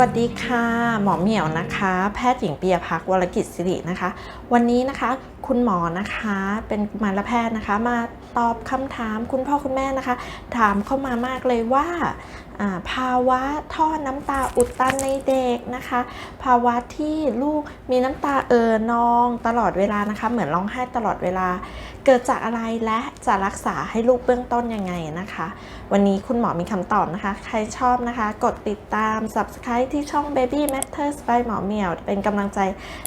วัสดีค่ะ หมอเหมียวนะคะ แพทย์หญิงเปียพักวรกิจสิรินะคะ วันนี้นะคะคุณหมอนะคะเป็นกุมารแพทย์นะคะ มาตอบคำถามคุณพ่อคุณแม่นะคะ ถามเข้ามามากเลยว่าอ่าภาวะท่อน้ำตาอุดตันในเด็กนะคะ ภาวะที่ลูกมีน้ำตาเอ่อนองตลอดเวลานะคะ เหมือนร้องไห้ตลอดเวลา เกิดจากอะไรและจะรักษาให้ลูกเบื้องต้นยังไงนะคะ วันนี้คุณหมอมีคำตอบนะคะ ใครชอบนะคะ กดติดตาม subscribe ที่ช่อง Baby Matters by หมอเหมียว เป็นกำลังใจ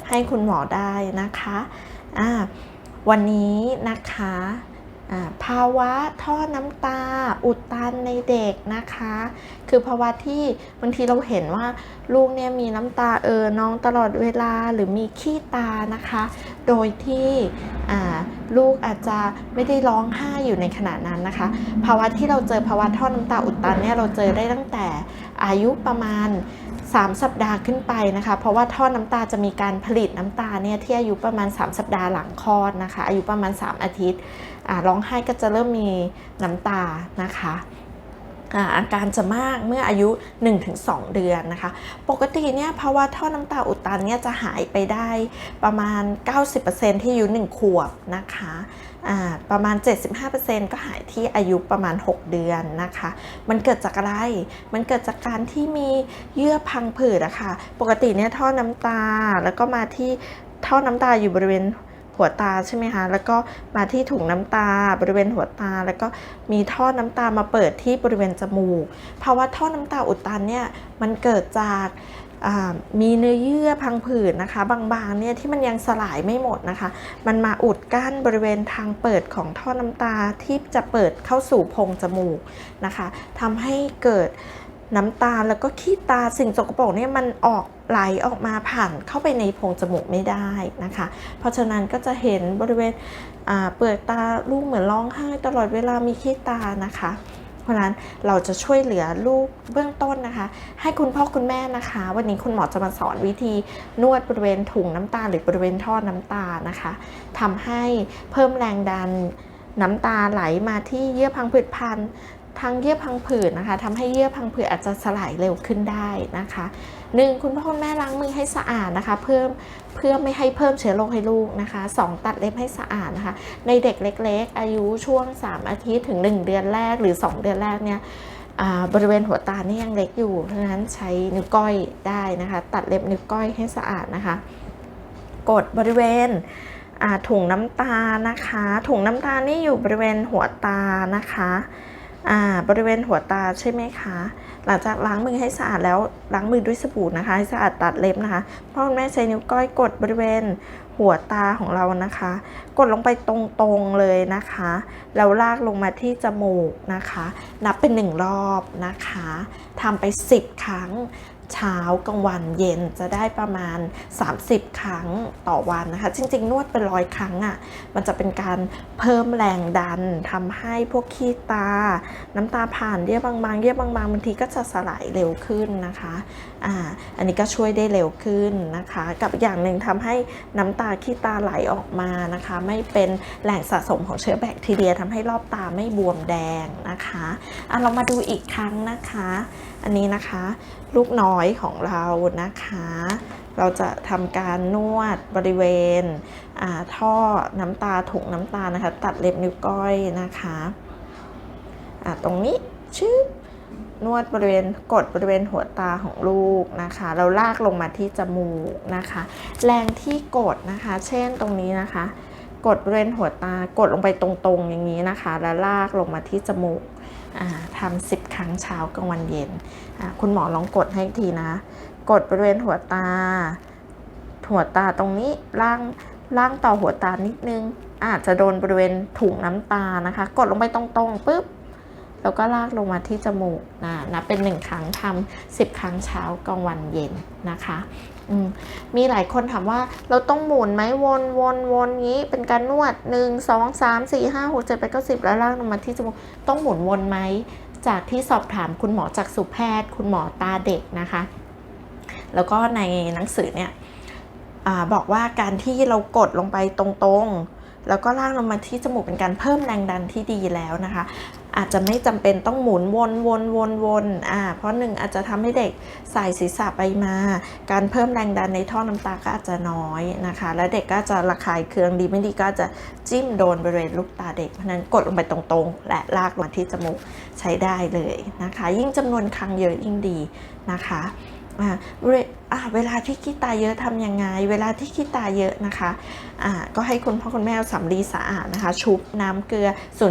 ให้คุณหมอได้นะคะอ่าวันนี้นะคะ ภาวะท่อน้ำตา อุดตันในเด็กนะคะ คือภาวะที่บางทีเราเห็นว่าลูกเนี่ยมีน้ำตาเออน้องตลอดเวลาหรือมีขี้ตานะคะ โดยที่ลูกอาจจะไม่ได้ร้องไห้อยู่ในขณะนั้นนะคะ ภาวะที่เราเจอภาวะท่อน้ำตาอุดตันเนี่ยเราเจอได้ตั้งแต่อายุประมาณ 3 สัปดาห์ขึ้นไปนะคะ เพราะว่าท่อน้ำตาจะมีการผลิตน้ำตาเนี่ยที่อายุประมาณ 3 สัปดาห์หลังคลอดนะคะ อายุประมาณ 3 อาทิตย์อ่าร้องไห้ก็จะเริ่มมีน้ำตานะคะ อาการจะมากเมื่ออายุ 1-2 เดือนนะคะ ปกติเนี่ยภาวะท่อน้ำตาอุดตันเนี่ยจะหายไปได้ประมาณ 90%ที่อายุ 1 ขวบนะคะอ่าประมาณ 75%ก็หายที่อายุประมาณ 6 เดือนนะคะ มันเกิดจากอะไร มันเกิดจากการที่มีเยื่อพังผืดอะค่ะ ปกติเนี่ยท่อน้ำตาแล้วก็มาที่ท่อน้ำตาอยู่บริเวณ หัวตาใช่ไหมคะ แล้วก็มาที่ถุงน้ำตาบริเวณหัวตา แล้วก็มีท่อน้ำตามาเปิดที่บริเวณจมูก ภาวะท่อน้ำตาอุดตันเนี่ยมันเกิดจากมีเนื้อเยื่อพังผืดนะคะ บางๆเนี่ยที่มันยังสลายไม่หมดนะคะ มันมาอุดกั้นบริเวณทางเปิดของท่อน้ำตาที่จะเปิดเข้าสู่โพรงจมูกนะคะทำให้เกิด น้ำตาแล้วก็ขี้ตาสิ่งสกปรกเนี่ยมันออกไหลออกมาผ่านเข้าไปในโพรงจมูกไม่ได้นะคะ เพราะฉะนั้นก็จะเห็นบริเวณเปลือกตาลูกเหมือนร้องไห้ตลอดเวลามีขี้ตานะคะ เพราะฉะนั้นเราจะช่วยเหลือลูกเบื้องต้นนะคะ ให้คุณพ่อคุณแม่นะคะ วันนี้คุณหมอจะมาสอนวิธีนวดบริเวณถุงน้ำตาหรือบริเวณท่อน้ำตานะคะทำให้เพิ่มแรงดันน้ำตาไหลมาที่เยื่อพังผืดพัน ทางเยื่อพังผืดนะคะทำให้เยื่อพังผืดอาจจะสลายเร็วขึ้นได้นะคะหนึ่งคุณพ่อคุณแม่ล้างมือให้สะอาดนะคะ เพิ่มเพื่อไม่ให้เพิ่มเชื้อโรคให้ลูกนะคะสองตัดเล็บให้สะอาดนะคะ ในเด็กเล็ก ๆ อายุช่วง 3 อาทิตย์ถึง 1 เดือนแรกหรือ 2 เดือนแรกเนี่ยบริเวณหัวตานี่ยังเล็กอยู่เพราะฉะนั้นใช้นิ้วก้อยได้นะคะ ตัดเล็บนิ้วก้อยให้สะอาดนะคะ กดบริเวณถุงน้ำตานะคะ ถุงน้ำตานี่อยู่บริเวณหัวตานะคะ บริเวณหัวตาใช่ไหมคะ หลังจากล้างมือให้สะอาดแล้วล้างมือด้วยสบู่นะคะ ให้สะอาดตัดเล็บนะคะพ่อแม่ใช้นิ้วก้อยกดบริเวณหัวตาของเรานะคะ กดลงไปตรงๆเลยนะคะแล้วลากลงมาที่จมูกนะคะ นับเป็นหนึ่งรอบนะคะทำไป 10 ครั้ง เช้ากลางวันเย็นจะได้ประมาณ 30 ครั้งต่อวันนะคะ จริง ๆ นวดเป็นร้อยครั้งอะ่ะมันจะเป็นการเพิ่มแรงดันทำให้พวกขี้ตา น้ำตาผ่านเยื่อบางๆเยื่อบางๆบางทีก็จะสลายเร็วขึ้นนะคะอ่าอันนี้ก็ช่วยได้เร็วขึ้นนะคะ กับอย่างหนึ่งทำให้น้ำตาขี้ตาไหลออกมานะคะ ไม่เป็นแหล่งสะสมของเชื้อแบคทีเรียทำให้รอบตาไม่บวมแดงนะคะอะเรามาดูอีกครั้งนะคะ อันนี้นะคะ ลูกน้อยของเรานะคะ เราจะทำการนวดบริเวณท่อน้ำตาถุงน้ำตานะคะ ตัดเล็บนิ้วก้อยนะคะอ่าตรงนี้ชื่อนวดบริเวณกดบริเวณหัวตาของลูกนะคะ เราลากลงมาที่จมูกนะคะ แรงที่กดนะคะ เช่นตรงนี้นะคะ กดบริเวณหัวตากดลงไปตรงๆอย่างนี้นะคะ แล้วลากลงมาที่จมูกทำสิบ ครั้งเช้ากลางวันเย็น คุณหมอลองกดให้อีกทีนะ กดบริเวณหัวตา หัวตาตรงนี้ล่างล่างต่อหัวตานิดนึง อาจจะโดนบริเวณถุงน้ำตานะคะ กดลงไปตรงๆปุ๊บแล้วก็ลากลงมาที่จมูกนะนับเป็นหนึ่งครั้งทำสิบครั้งเช้ากลางวันเย็นนะคะมมีหลายคนถามว่าเราต้องหมุนไหมวนวนวนงี้เป็นการนวดหนึ่งสองสามสี่ห้าหกเจ็ดแปดเก้าสิบแล้วลากลงมาที่จมูกต้องหมุนวนไหม จากที่สอบถามคุณหมอจากสุแพทย์ คุณหมอตาเด็กนะคะ แล้วก็ในหนังสือเนี่ยอบอกว่าการที่เรากดลงไปตรงๆ แล้วก็ลากลงมาที่จมูกเป็นการเพิ่มแรงดันที่ดีแล้วนะคะ อาจจะไม่จำเป็นต้องหมุนวนวนวนวนอ่าเพราะหนึ่งอาจจะทำให้เด็กสายศีรษะไปมา การเพิ่มแรงดันในท่อน้ำตาก็อาจจะน้อยนะคะ และเด็กก็จะระคายเคืองดีไม่ดีก็จะจิ้มโดนบริเวณลูกตาเด็กเพราะนั้นกดลงไปตรงๆ และลากมาที่จมูกใช้ได้เลยนะคะ ยิ่งจำนวนครั้งเยอะยิ่งดีนะคะ เวลาที่ขี้ตาเยอะทำยังไง เวลาที่ขี้ตาเยอะนะคะก็ให้คุณพ่อคุณแม่เอาสำลีสะอาดนะคะ ชุบน้ำเกลือ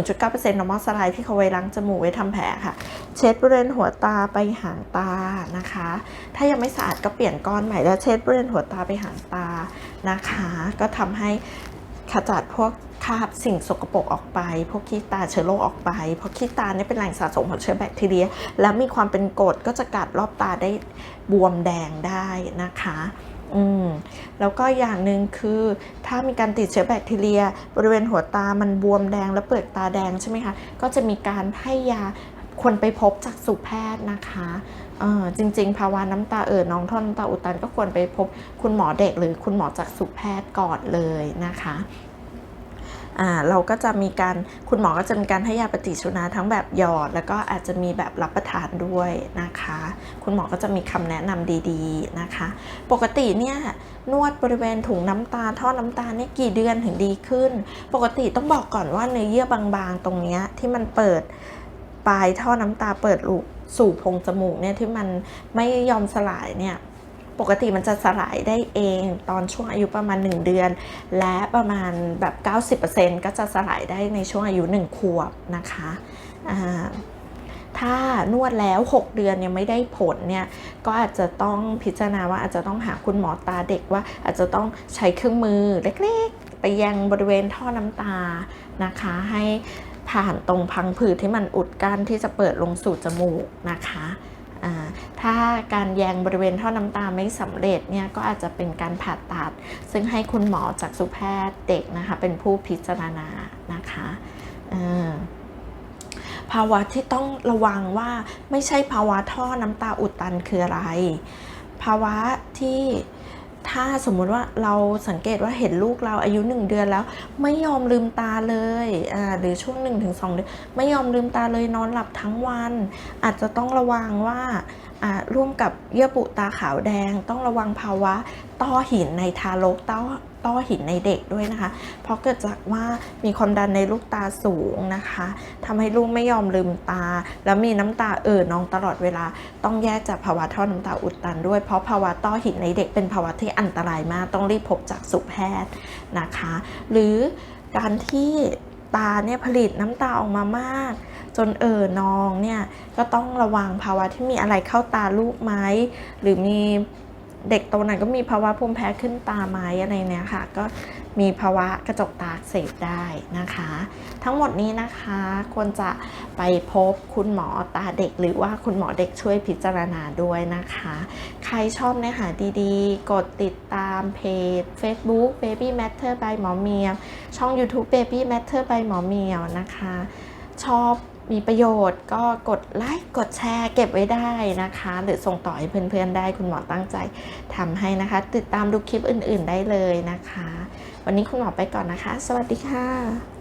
0.9% normal saline ที่เขาไว้ล้างจมูกไว้ทำแผลค่ะ เช็ดบริเวณหัวตาไปหางตานะคะ ถ้ายังไม่สะอาดก็เปลี่ยนก้อนใหม่แล้วเช็ดบริเวณหัวตาไปหางตานะคะ ก็ทำให้ ขจัดพวกคราบสิ่งสกปรกออกไป พวกขี้ตาเชื้อโรคออกไป เพราะขี้ตาเนี่ยเป็นแหล่งสะสมของเชื้อแบคทีเรีย แล้วมีความเป็นกรดก็จะกัดรอบตาได้บวมแดงได้นะคะอืมแล้วก็อย่างหนึ่งคือถ้ามีการติดเชื้อแบคทีเรีย บริเวณหัวตามันบวมแดงและเปลือกตาแดงใช่ไหมคะ ก็จะมีการให้ยา ควรไปพบจากสุแพทย์นะคะจริง ๆ ภาวะน้ำตาเอ่อน้องท่อน้ำตาอุดตันก็ควรไปพบคุณหมอเด็กหรือคุณหมอจากสุแพทย์ก่อนเลยนะคะเราก็จะมีการคุณหมอก็จะมีการให้ยาปฏิชีวนะทั้งแบบหยอด แล้วก็อาจจะมีแบบรับประทานด้วยนะคะ คุณหมอก็จะมีคำแนะนำดีๆนะคะ ปกติเนี่ยนวดบริเวณถุงน้ำตาท่อน้ำตาเนี่ยกี่เดือนถึงดีขึ้น ปกติต้องบอกก่อนว่าเนื้อเยื่อบางๆ ตรงเนี้ยที่มันเปิด ปลายท่อน้ำตาเปิดลูกสู่พงจมูกเนี่ยที่มันไม่ยอมสลายเนี่ยปกติมันจะสลายได้เองตอนช่วงอายุประมาณ 1 เดือน และประมาณแบบ 90%ก็จะสลายได้ในช่วงอายุ 1 ขวบนะคะถ้านวดแล้ว 6 เดือนยังไม่ได้ผลเนี่ยก็อาจจะต้องพิจารณาว่าอาจจะต้องหาคุณหมอตาเด็กว่าอาจจะต้องใช้เครื่องมือเล็กๆ ไปยังบริเวณท่อน้ำตานะคะให้ ผ่านตรงพังผืดที่มันอุดกั้นที่จะเปิดลงสู่จมูกนะคะถ้าการแยงบริเวณท่อน้ำตาไม่สำเร็จเนี่ยก็อาจจะเป็นการผ่าตัด ซึ่งให้คุณหมอจากสุแพทย์เด็กนะคะเป็นผู้พิจารณานะคะภาวะที่ต้องระวังว่าไม่ใช่ภาวะท่อน้ำตาอุดตันคืออะไร ภาวะที่ ถ้าสมมุติว่าเราสังเกตว่าเห็นลูกเราอายุ 1 เดือนแล้ว ไม่ยอมลืมตาเลยอ่าหรือช่วง 1-2 เดือน ไม่ยอมลืมตาเลยนอนหลับทั้งวัน อาจจะต้องระวังว่าอ่า ร่วมกับเยื่อบุตาขาวแดง ต้องระวังภาวะต้อหินในทารกต้อต้อหินในเด็กด้วยนะคะ เพราะเกิดจากว่ามีความดันในลูกตาสูงนะคะทำให้ลูกไม่ยอมลืมตา แล้วมีน้ำตาเอ่อนองตลอดเวลา ต้องแยกจากภาวะท่อน้ำตาอุดตันด้วย เพราะภาวะต้อหินในเด็กเป็นภาวะที่อันตรายมาก ต้องรีบพบจากสุแพทย์นะคะ หรือการที่ตาเนี่ยผลิตน้ำตาออกมามาก นเอ่อน้องเนี่ยก็ต้องระวังภาวะที่มีอะไรเข้าตาลูกไหมหรือมีเด็กโตหน่อยก็มีภาวะภูมิแพ้ขึ้นตาไหมอะไรเนี่ยค่ะ ก็มีภาวะกระจกตาเสบได้นะคะ ทั้งหมดนี้นะคะควรจะไปพบคุณหมอตาเด็ก หรือว่าคุณหมอเด็กช่วยพิจารณาด้วยนะคะ ใครชอบเนื้อหาดีๆ กดติดตามเพจ Facebook Baby Matter by หมอเมียวช่อง YouTube Baby Matter by หมอเมียวนะคะ ชอบ มีประโยชน์ก็กดไลค์กดแชร์เก็บไว้ได้นะคะ หรือส่งต่อให้เพื่อนๆได้คุณหมอตั้งใจทำให้นะคะ ติดตามดูคลิปอื่นๆได้เลยนะคะ วันนี้คุณหมอไปก่อนนะคะ สวัสดีค่ะ